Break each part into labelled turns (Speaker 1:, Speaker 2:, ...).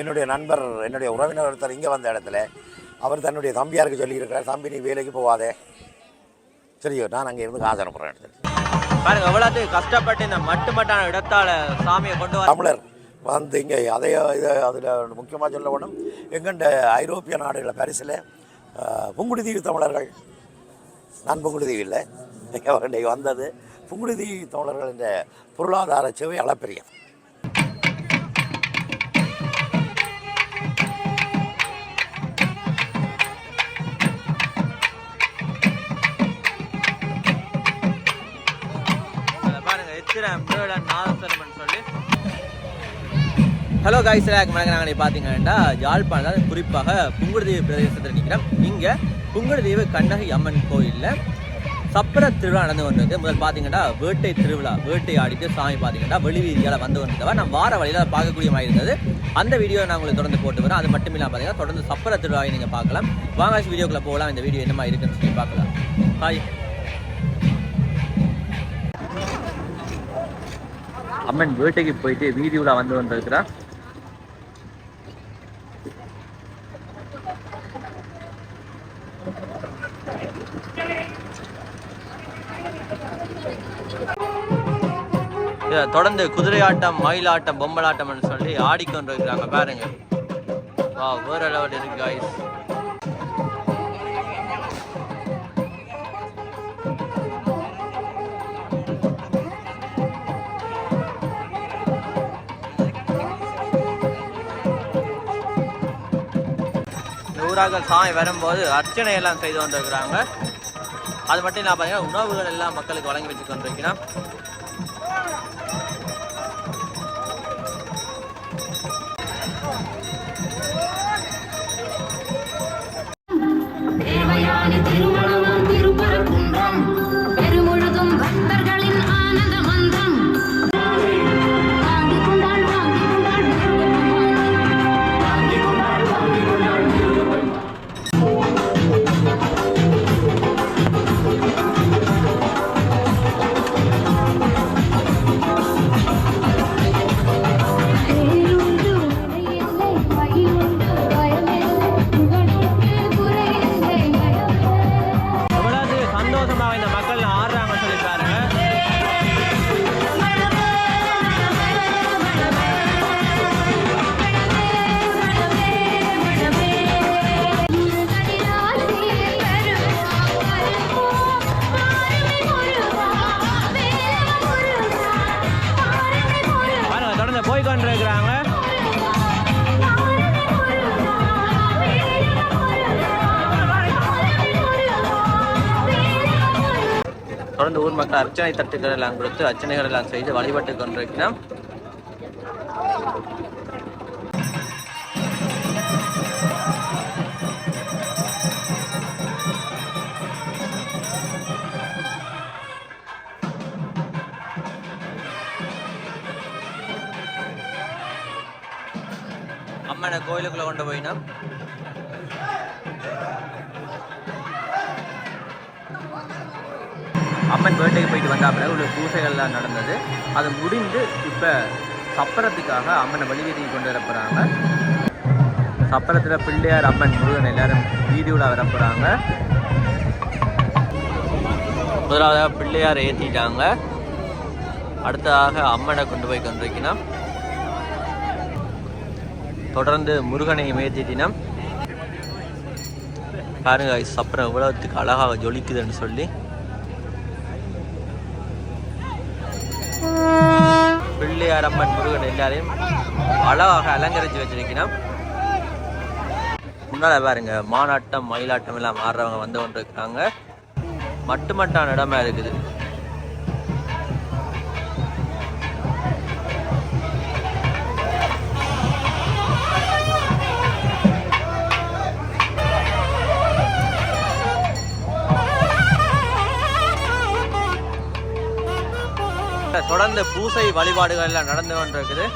Speaker 1: என்னுடைய நண்பர் என்னுடைய உறவினர் ஒருத்தர் இங்கே வந்த இடத்துல அவர் தன்னுடைய தம்பியாருக்கு சொல்லியிருக்கிறார் தம்பி நீ வேலைக்கு போவாதே சரியோ நான் அங்கே இருந்து காசு அனுப்புகிறேன் இடத்துல
Speaker 2: பாருங்க எவ்வளவு கஷ்டப்பட்டு இந்த மட்டு மட்டான இடத்தால சாமியை கொண்டு வர
Speaker 1: தமிழர் வந்து இங்கே அதை இதை அதில் முக்கியமாக சொல்ல வேணும். எங்கண்ட ஐரோப்பிய நாடுகளில் பாரிஸில் புங்குடுதீவு தமிழர்கள். நான் புங்குடுதீவு இல்லை. இன்றைக்கு வந்தது புங்குடுதீவு தமிழர்கள் என்ற பொருளாதார சேவை அளப்பெரிய
Speaker 2: நாதஸ்வரம்னு சொல்லி. ஹலோ காய்ஸ் வணக்கம். நாங்கள் பார்த்தீங்கன்னா யாழ்ப்பாணம் குறிப்பாக புங்குடுதீவு பிரதேசத்தில் நிற்கிறோம். இங்கே புங்குடுதீவு கண்ணகி அம்மன் கோயிலில் சப்பர திருவிழா நடந்து கொண்டிருக்கு. முதல் பார்த்தீங்கன்னா வேட்டை திருவிழா வேட்டை ஆடிட்டு சாமி பார்த்தீங்கன்னா வெளி வீதியால் வந்து கொண்டிருந்தவா நம்ம வார வழியில் பார்க்கக்கூடிய மாதிரி இருந்தது. அந்த வீடியோ நான் உங்களுக்கு தொடர்ந்து போட்டு வரேன். அது மட்டும் இல்லாமல் பார்த்தீங்கன்னா தொடர்ந்து சப்பர திருவிழாவை நீங்கள் பார்க்கலாம். வாங்காசி வீடியோக்குள்ளே போகலாம். இந்த வீடியோ என்னமா இருக்குன்னு சொல்லி பார்க்கலாம். ஹாய் அம்மன் வேட்டைக்கு போயிட்டு வீதி உலா வந்து வந்திருக்கிறா தொடர்ந்து தொடர்ந்து குதிரையாட்டம் மயிலாட்டம் பொம்மலாட்டம்னு சொல்லி ஆடிக்கொண்டு இருக்கிறாங்க பாருங்க. வா வேற லெவல் இருக்கு guys சாமி வரும்போது அர்ச்சனை எல்லாம் செய்து கொண்டிருக்கிறாங்க. அது மட்டும் இல்லாமல் பார்த்தீங்கன்னா உணவுகள் எல்லாம் மக்களுக்கு வழங்கி வச்சு கொண்டிருக்கிறோம். தொடர்ந்து ஊர் மக்கள் அர்ச்சனை தட்டுகள் எல்லாம் கொடுத்து அர்ச்சனைகள் எல்லாம் செய்து வழிபட்டு கொண்டிருக்கிறோம். அம்மனை கோயிலுக்குள்ள கொண்டு போயினோம். அம்மன் பேட்டைக்கு போயிட்டு வந்தாப்புல உள்ள பூசைகள்லாம் நடந்தது. அது முடிந்து இப்போ சப்பரத்துக்காக அம்மனை வழிவீதிக்கு கொண்டு வர போகிறாங்க சப்பரத்தில் பிள்ளையார் அம்மன் முருகன் எல்லாரும் வீதி வர போகிறாங்க முதலாவதாக பிள்ளையார் ஏற்றிட்டாங்க அடுத்ததாக அம்மனை கொண்டு போய் கொண்டிருக்கணும் தொடர்ந்து முருகனையும் ஏற்றிட்டினம் பாருங்க சப்பரம் எவ்வளோத்துக்கு அழகாக ஜொலிக்குதுன்னு சொல்லி. பிள்ளையார் அம்மன் முருகன் எல்லாரையும் அழகாக அலங்கரித்து வச்சிருக்கிறோம். முன்னால பாருங்க மானாட்டம் மயிலாட்டம் எல்லாம் ஆடுறவங்க வந்து கொண்டு இருக்காங்க மட்டுமட்டான இடமா இருக்குது. தொடர்ந்து பூசை வழிபாடுகள் எல்லாம் நடந்து கொண்டிருக்குது.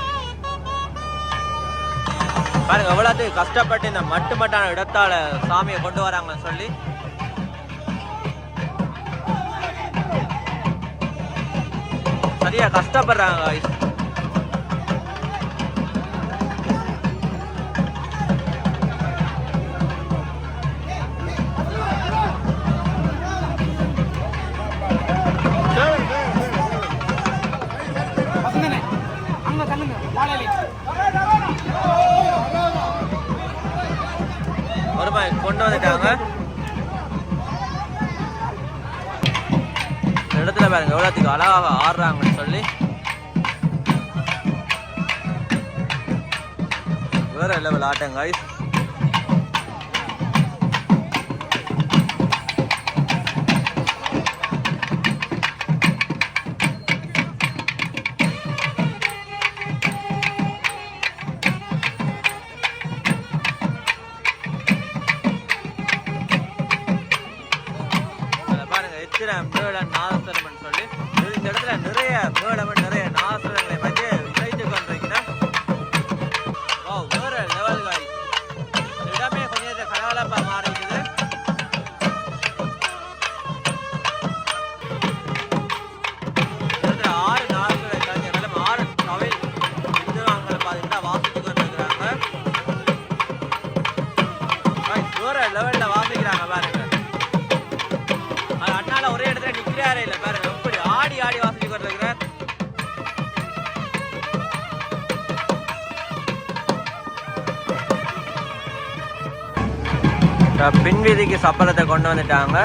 Speaker 2: பாருங்க எவ்வளவு கஷ்டப்பட்டு இந்த மட்டு மட்டான இடத்தால சாமியை கொண்டு வராங்கன்னு சொல்லி. சரியா கஷ்டப்படுறாங்க அழகாக சொல்லி. வேற லெவல் ஆட்டம் வேற நிக்கிறாரே இல்ல பாருங்க எப்படி ஆடி ஆடி வாசிச்சு கொண்டிருக்கிறார் இந்த பின்வீதிக்கு சப்பரத்தை கொண்டு வந்துட்டாங்க.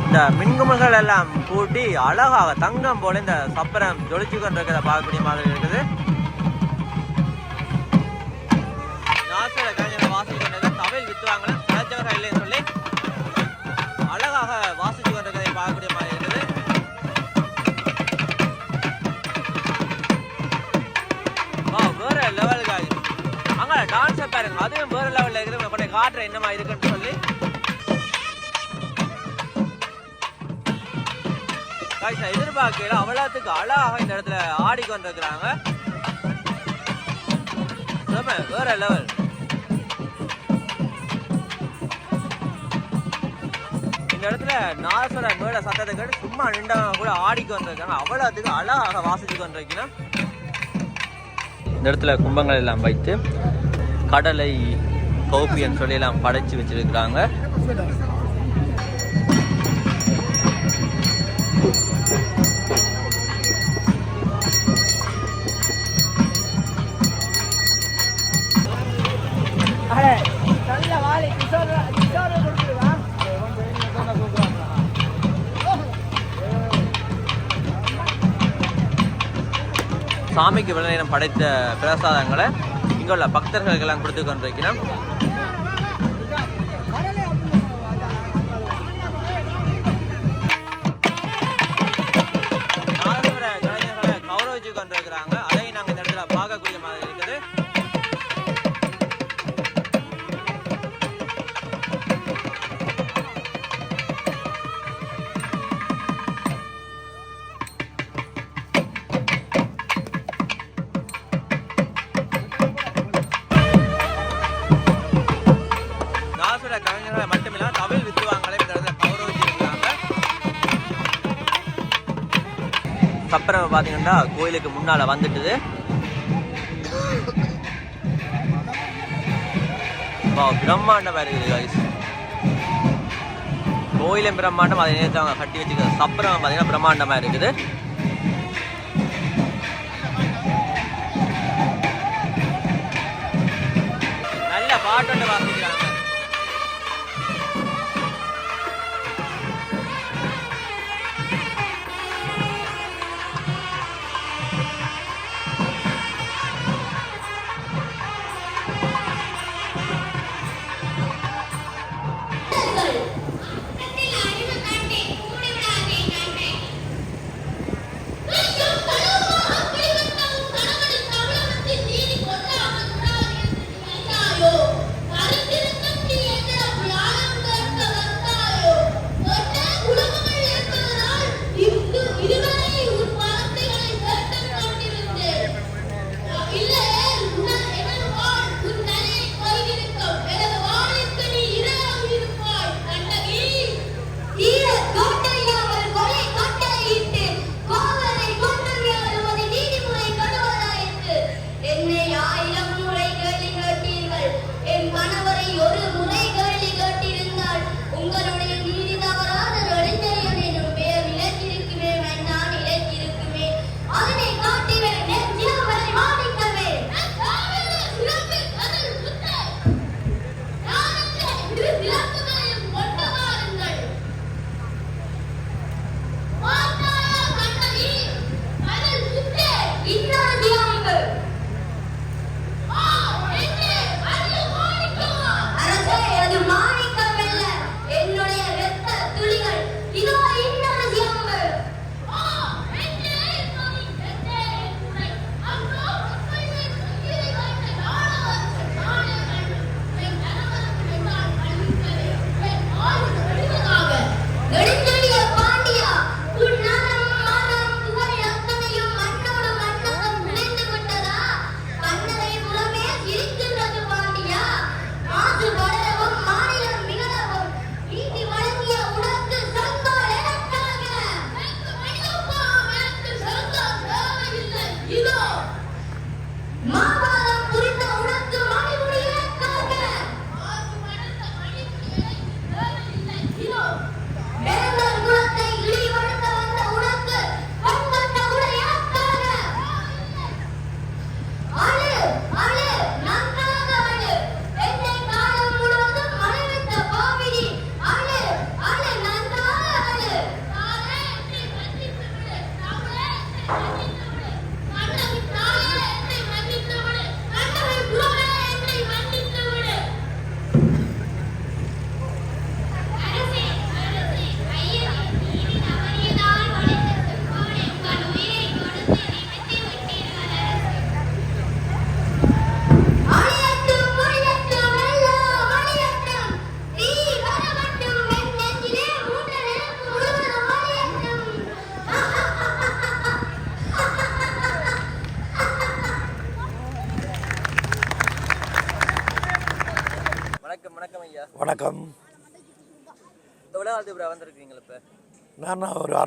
Speaker 2: இந்த மின்குமல்கள் எல்லாம் கூட்டி அழகாக தங்கம் போல இந்த சப்பரம் ஜொலிச்சு கொண்டிருக்கிறத பார்க்கக்கூடிய மாதிரி இருக்குது அதுவும் வேறு லெவலில் இருக்குது. கொஞ்சம் காட்டுற என்னமா இருக்குன்னு சொல்லி. காய்ஸ் நான் எதிர்பார்க்கல. அவ்வளோத்துக்கு அழகாக இந்த இடத்துல ஆடிக்கொண்டிருக்கிறாங்க வேற லெவல் இந்த இடத்துல நாசர மேல சத்தத்தை கேட்டு சும்மா நின்றவங்க கூட ஆடிக்கு வந்திருக்காங்க அவ்வளோத்துக்கு அழகாக வாசிச்சு கொண்டிருக்கிறேன். இந்த இடத்துல கும்பங்கள் எல்லாம் வைத்து கடலை கௌப்பியன்னு சொல்லி எல்லாம் படைச்சு வச்சிருக்கிறாங்க. சாமிக்கு விளைநிலம் படைத்த பிரசாதங்களை இங்குள்ள பக்தர்களுக்கெல்லாம் கொடுத்து கொண்டிருக்கிறோம் கோயிலுக்கு முன்னால வந்துட்டுது. பிரம்மாண்டமா இருக்குது guys. கோயிலும் பிரம்மாண்டம் அதை நேரத்தில் கட்டி வச்சுக்கிற சப்பரம் பார்த்தீங்கன்னா பிரம்மாண்டமா இருக்குது.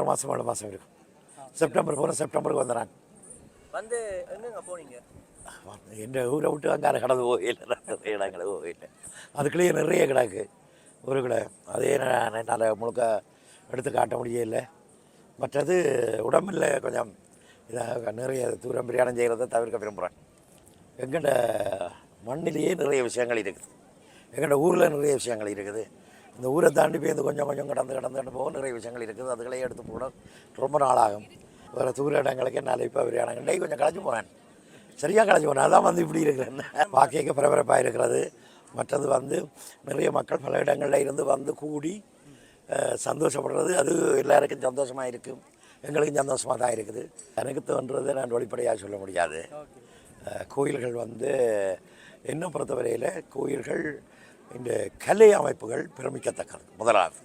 Speaker 1: மாதம் ஏழு மாதம் இருக்கும். செப்டம்பர் போகிற செப்டம்பருக்கு வந்துடுறேன்
Speaker 2: வந்து எங்கெங்க போனீங்க?
Speaker 1: என் ஊரை விட்டு அங்கே கடந்து போகல நிறைய இடங்களை போகல அதுக்குள்ளேயே நிறைய கிடக்கு. ஊருக்குள்ள அதே நான் என்னால் முழுக்க எடுத்து காட்ட முடியல மற்றது உடம்பில் கொஞ்சம் இதாக நிறைய தூரம் பிரயாணம் செய்கிறத தவிர்க்க விரும்புகிறேன். எங்கள்ட மண்ணிலேயே நிறைய விஷயங்கள் இருக்குது. எங்கள்ட ஊரில் நிறைய விஷயங்கள் இருக்குது. இந்த ஊரை தாண்டி போய் இந்த கொஞ்சம் கொஞ்சம் கடந்து கடந்து கடந்து போக நிறைய விஷயங்கள் இருக்குது. அதுகளே எடுத்து போட ரொம்ப நாளாகும். வேறு தூர இடங்களுக்கு என்னால் இப்போ பிரயாணம் டெய் கொஞ்சம் களைச்சு போனேன் சரியாக களைச்சு போனேன் அதான் வந்து இப்படி இருக்கிறேன். வாக்கிக்கு பரபரப்பாக இருக்கிறது. மற்றது வந்து நிறைய மக்கள் பல இடங்களில் இருந்து வந்து கூடி சந்தோஷப்படுறது. அது எல்லாருக்கும் சந்தோஷமாக இருக்கும் எங்களுக்கும் சந்தோஷமாக தான் இருக்குது. எனக்கு தோன்றது நான் வெளிப்படையாக சொல்ல முடியாது. கோயில்கள் வந்து என்ன பொறுத்தவரையில் கோயில்கள் இந்த கலை அமைப்புகள் பிரமிக்கத்தக்கது. முதலாவது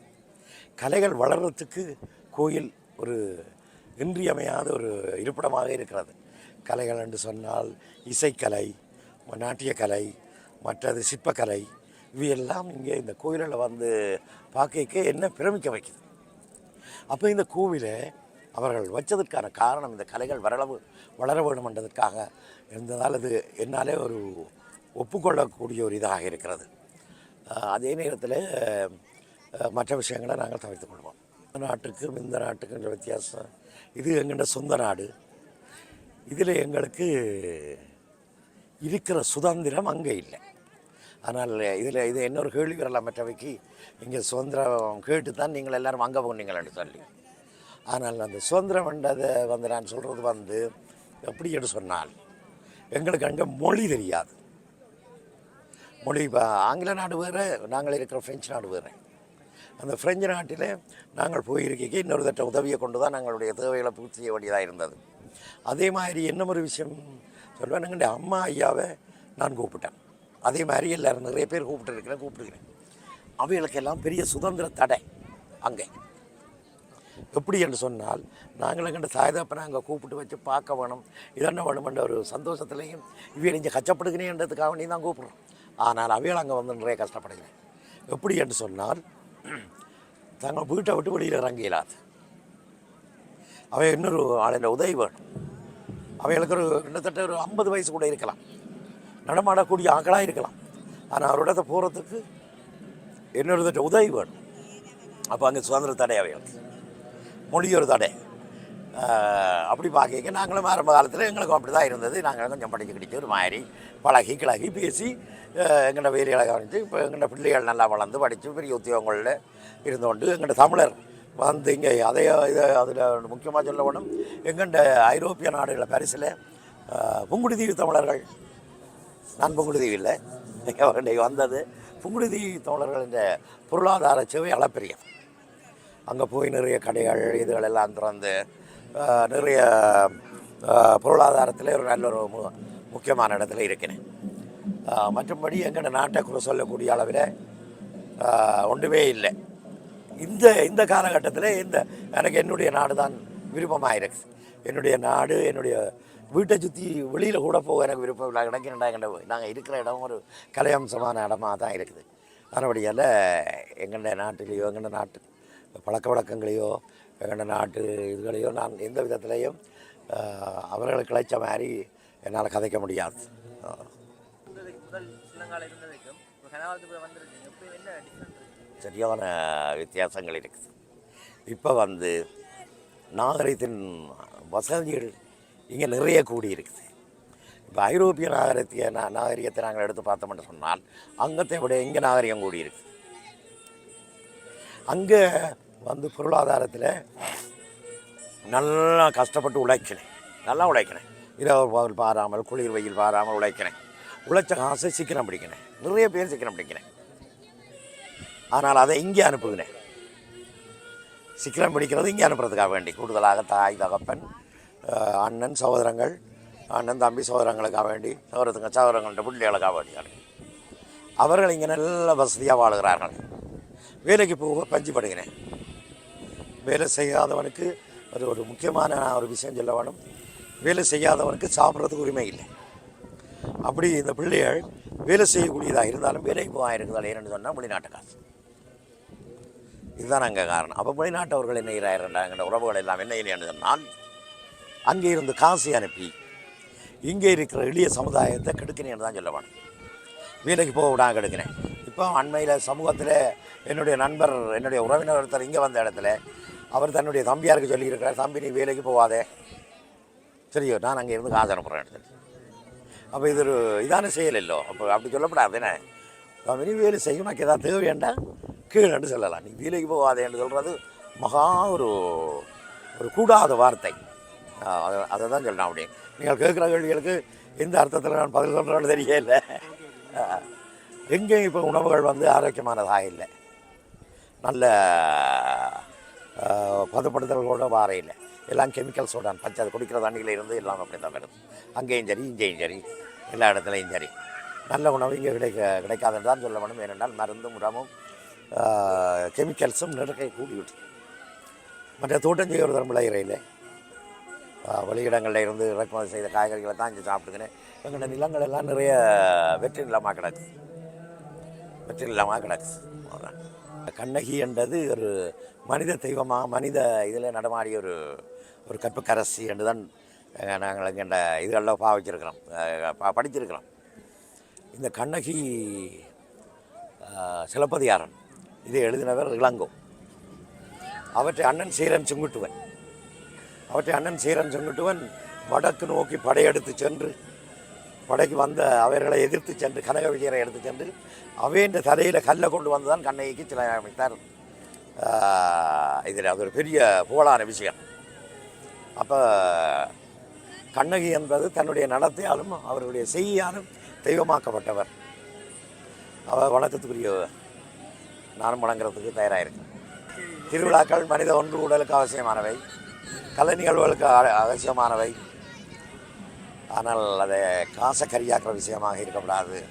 Speaker 1: கலைகள் வளர்கிறதுக்கு கோயில் ஒரு இன்றியமையாத ஒரு இருப்பிடமாக இருக்கிறது. கலைகள் என்று சொன்னால் இசைக்கலை நாட்டியக்கலை மற்றது சிற்பக்கலை இவையெல்லாம் இங்கே இந்த கோயிலில் வந்து பார்க்க என்ன பிரமிக்க வைக்குது. அப்போ இந்த கோவிலை அவர்கள் வச்சதற்கான காரணம் இந்த கலைகள் வரளவு வளர வேண்டும் என்றதற்காக இருந்ததால் அது என்னாலே ஒரு ஒப்புக்கொள்ளக்கூடிய ஒரு இதாக இருக்கிறது. அதே நேரத்தில் மற்ற விஷயங்களை நாங்கள் தவிர்த்து கொள்வோம். நாட்டுக்கும் இந்த நாட்டுக்கும் வித்தியாசம். இது எங்கள்ட சொந்த நாடு. இதில் எங்களுக்கு இருக்கிற சுதந்திரம் அங்கே இல்லை. ஆனால் இதில் இது இன்னொரு கேள்வி வரலாம் மற்றவைக்கு. இங்கே சுதந்திரம் கேட்டு தான் நீங்கள் எல்லாரும் அங்கே போனீங்கள்னு சொல்லி. ஆனால் அந்த சுதந்திரம் என்றதை வந்து நான் சொல்கிறது வந்து எப்படி என்று சொன்னால் எங்களுக்கு அங்கே மொழி தெரியாது. மொழி இப்போ ஆங்கில நாடு வேறு நாங்கள் இருக்கிற ஃப்ரெஞ்சு நாடு வேறு. அந்த ஃப்ரெஞ்சு நாட்டில் நாங்கள் போயிருக்கைக்கு இன்னொரு தட்ட உதவியை கொண்டு தான் நாங்களுடைய தேவைகளை பூர்த்தி செய்ய வேண்டியதாக இருந்தது. அதே மாதிரி என்ன ஒரு விஷயம் சொல்வேன் எங்களுடைய அம்மா ஐயாவை நான் கூப்பிட்டேன். அதே மாதிரி எல்லோரும் நிறைய பேர் கூப்பிட்டு இருக்கிறேன் அவைகளுக்கெல்லாம் பெரிய சுதந்திர தடை அங்கே. எப்படி என்று சொன்னால் நாங்கள் எங்கள் தாய்தப்பனை அங்கே கூப்பிட்டு வச்சு பார்க்க வேணும். இதென்ன வேணுமென்ற ஒரு சந்தோஷத்துலேயும் இவையை நீங்கள் கஷ்டப்படுகிறேன்றதுக்காக வேண்டி தான் கூப்பிட்றோம். ஆனால் அவைகள் அங்கே வந்து நிறைய கஷ்டப்படுகிறேன் எப்படி என்று சொன்னால் தங்கள் வீட்டை விட்டு வெளியில் இறங்க இயலாது அவை இன்னொரு ஆளின் உதவி வேணும். அவைகளுக்கு ஒரு கிட்டத்தட்ட ஒரு ஐம்பது வயசு கூட இருக்கலாம். நடமாடக்கூடிய ஆக்களாக இருக்கலாம். ஆனால் அவரிடத்தை போகிறதுக்கு இன்னொரு உதவி வேணும். அப்போ அங்கே சுதந்திர தடை அவைகளுக்கு. மொழி ஒரு தடை அப்படி பார்க்க நாங்களும் ஆரம்ப காலத்தில் எங்களுக்கும் அப்படி தான் இருந்தது. நாங்கள் கொஞ்சம் படிச்சு கிடிச்சு ஒரு மாதிரி. பழகி கிழகி பேசி எங்களோட வேலைகளை கவனித்து இப்போ எங்களோட பிள்ளைகள் நல்லா வளர்ந்து படித்து பெரிய உத்தியோகங்களில் இருந்து கொண்டு எங்களோட தமிழர் வந்து இங்கே அதே இதை அதில் முக்கியமாக சொல்ல வேணும் எங்கண்ட ஐரோப்பிய நாடுகளில் பாரிஸில் புங்குடுதீவு தமிழர்கள் நான் புங்குடுதீவு இல்லை இங்கே வந்தது புங்குடுதீவு தமிழர்களின் பொருளாதார சேவை அளப்பெரிய அங்கே போய் நிறைய கடைகள் இதுகள் எல்லாம் திறந்து நிறைய பொருளாதாரத்தில் ஒரு நல்ல ஒரு முக்கியமான இடத்துல இருக்கிறேன். மற்றபடி எங்கட நாட்டை குறை சொல்லக்கூடிய அளவில் ஒன்றுமே இல்லை. இந்த இந்த காலகட்டத்தில் இந்த எனக்கு என்னுடைய நாடு தான் விருப்பமாக இருக்கு என்னுடைய நாடு என்னுடைய வீட்டை சுற்றி வெளியில் கூட போக எனக்கு விருப்பம் இல்லை. எனக்கு எங்கள்ட நாங்கள் இருக்கிற இடம் ஒரு கலையம்சமான இடமா தான் இருக்குது. அதனுடையால் எங்களுடைய நாட்டிலேயோ எங்களோட நாட்டு பழக்க வழக்கங்களையோ எங்களோட நாட்டு இதுகளையோ நான் எந்த விதத்திலையும் ஆஹ், அவர்களுக்கு கிடைச்ச மாதிரி என்னால் கதைக்க முடியாது. சரியான வித்தியாசங்கள் இருக்குது. இப்போ வந்து நாகரிகத்தின் வசதிகள் இங்கே நிறைய கூடி இருக்குது. இப்போ ஐரோப்பிய நாகரிகத்தை நா நாகரிகத்தை நாங்கள் எடுத்து பார்த்தோம்னு சொன்னால் அங்கத்தை விட இங்கே நாகரிகம் கூடி இருக்குது அங்கே வந்து பொருளாதாரத்தில் நல்லா கஷ்டப்பட்டு உழைக்கினேன் நல்லா உழைக்கினேன் இரவு பகல் பாராமல் குளிர் வெயில் பாராமல் உழைக்கினேன் உழைச்ச காசை சீக்கிரம் பிடிக்கிறேன். நிறைய பேர் சீக்கிரம் பிடிக்கிறேன். ஆனால் அதை இங்கே அனுப்புகிறேன். சீக்கிரம் பிடிக்கிறது இங்கே அனுப்புறதுக்காக வேண்டி. கூடுதலாக தாய் தகப்பன் அண்ணன் சகோதரங்கள் அண்ணன் தம்பி சகோதரங்களுக்காக வேண்டி சகோதரத்துங்க சகோதரங்கள்ட்ட பிள்ளைகளுக்காக வேண்டி அனுப்பி. அவர்கள் இங்கே நல்ல வசதியாக வாழுகிறார்கள். வேலைக்கு போக பஞ்சுப்படுகிறேன் வேலை செய்யாதவனுக்கு ஒரு ஒரு முக்கியமான ஒரு விஷயம் சொல்ல வேணும். வேலை செய்யாதவனுக்கு சாப்பிட்றதுக்கு உரிமை இல்லை. அப்படி இந்த பிள்ளைகள் வேலை செய்யக்கூடியதாக இருந்தாலும் வேலைக்கு போகாமல் ஏன்னு சொன்னால் வெளிநாட்டு காசு இதுதான் அங்கே காரணம். அப்போ வெளிநாட்டவர்கள் என்ன செய்கிறார்கள் உறவுகள் எல்லாம் என்ன இல்லைன்னு சொன்னால் அங்கே இருந்து காசு அனுப்பி இங்கே இருக்கிற எளிய சமுதாயத்தை கெடுக்கினேன்னு தான் சொல்ல வேணும் வேலைக்கு போக விடாம கெடுக்கினேன் இப்போ அண்மையில் சமூகத்தில் என்னுடைய நண்பர் என்னுடைய உறவினர் ஒருத்தர் இங்கே வந்த இடத்துல அவர் தன்னுடைய தம்பியாருக்கு சொல்லியிருக்கிறார் தம்பி நீ வேலைக்கு போகாதே. சரியோ நான் அங்கே இருந்து காசு அனுப்புகிறேன் சொல்லி. அப்போ இது ஒரு இதான செயல் இல்லோ? அப்போ அப்படி சொல்லப்படாது என்ன? தம்பி வேலை செய்ய உனக்கு ஏதாவது தேவையாண்டா கீழேன்னு சொல்லலாம். நீ வேலைக்கு போகாதேன்னு சொல்கிறது மகா ஒரு ஒரு கூடாத வார்த்தை. அதை அதை தான் சொல்லணும் அப்படி நீங்கள் கேட்குற கேள்விகளுக்கு எந்த அர்த்தத்தில் நான் பதில் சொல்கிறேன்னு தெரியல. எங்கேயும் இப்போ உணவுகள் வந்து ஆரோக்கியமானதாக இல்லை. நல்ல ஆ, பதப்படுத்தல்களோட வார இல்லை. எல்லாம் கெமிக்கல்ஸோட பச்சை அது குடிக்கிற தண்ணியில் இருந்து எல்லாம் அப்படி தான் வருது அங்கேயும் சரி இங்கேயும் சரி. எல்லா இடத்துலையும் சரி. நல்ல உணவு இங்கே கிடைக்க கிடைக்காதுன்னு தான் சொல்ல வேணும். ஏனென்றால் மருந்தும் உரமும் கெமிக்கல்ஸும் நெருக்கை கூடிவிட்டு மற்ற தோட்டம் செய்ய ஒரு தரம் விளையிறையில் வெளியிடங்களில் இருந்து இறக்குமதி செய்த காய்கறிகளை தான் இங்கே சாப்பிட்டுக்கினேன். எங்களோட நிலங்கள் எல்லாம் நிறைய வெற்றி நிலமாக கிடக்கு. வெற்றி நிலமாக கிடக்கு கண்ணகி என்றது ஒரு மனித தெய்வமாக மனித இதில் நடமாடிய ஒரு ஒரு கற்புக்கரசி என்று தான் நாங்கள் எங்கள்ட இதுகளில் பாவிச்சிருக்கிறோம். அஹ், படிச்சிருக்கிறோம் இந்த கண்ணகி அஹ், சிலப்பதிகாரன் இதை எழுதினவர் இளங்கோ. அவற்றை அண்ணன் சீரன் செங்குட்டுவன். அவற்றை அண்ணன் சீரன் செங்குட்டுவன் வடக்கு நோக்கி படையெடுத்து சென்று படைக்கு வந்த அவர்களை எதிர்த்து சென்று கனக விஜயரை எடுத்து சென்று அவையின் தலையில் கல்லை கொண்டு வந்து தான் கண்ணகிக்கு சில அமைத்தார். இதில் அது ஒரு பெரிய புகழான விஷயம். அப்போ கண்ணகி என்பது தன்னுடைய நடத்தையாலும் அவருடைய செய்யாலும் தெய்வமாக்கப்பட்டவர். அவர் வணக்கத்துக்குரிய நானும் வணங்குறதுக்கு தயாராக இருக்கேன் திருவிழாக்கள் மனித ஒன்று உடலுக்கு அவசியமானவை கலை நிகழ்வுகளுக்கு அ- அவசியமானவை. ஆனால் அதை காசை கரியாக்குற விஷயமாக இருக்கக்கூடாது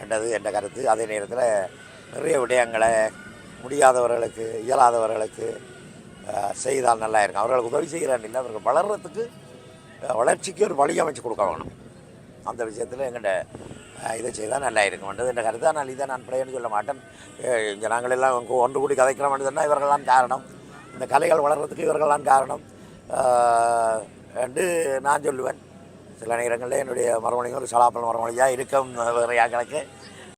Speaker 1: என்றது என்ற கருத்து. அதே நேரத்தில் நிறைய விடயங்களை முடியாதவர்களுக்கு இயலாதவர்களுக்கு செய்தால் நல்லா இருக்கும் அவர்களுக்கு உதவி செய்கிறான் இல்லை அவர்கள் வளர்கிறதுக்கு வளர்ச்சிக்கு ஒரு வழி அமைச்சு கொடுக்க வேணும். அந்த விஷயத்தில் எங்கள்கிட்ட இதை செய்தால் நல்லா இருக்கும்ன்றது என்ற கருத்து. ஆனால் இதை நான் பிள்ளைன்னு சொல்ல மாட்டேன். இங்கே நாங்கள் எல்லாம் ஒன்று கூடி கதைக்கிறோம் சொன்னால் இவர்கள்லாம் காரணம். இந்த கலைகள் வளர்கிறதுக்கு இவர்கள்லாம் காரணம். என்று நான் சொல்லுவேன். சில நேரங்களில் என்னுடைய மரமணிகள் ஒரு சலாப்பல் மரமொழியாக இருக்கும் வேறு கணக்கு.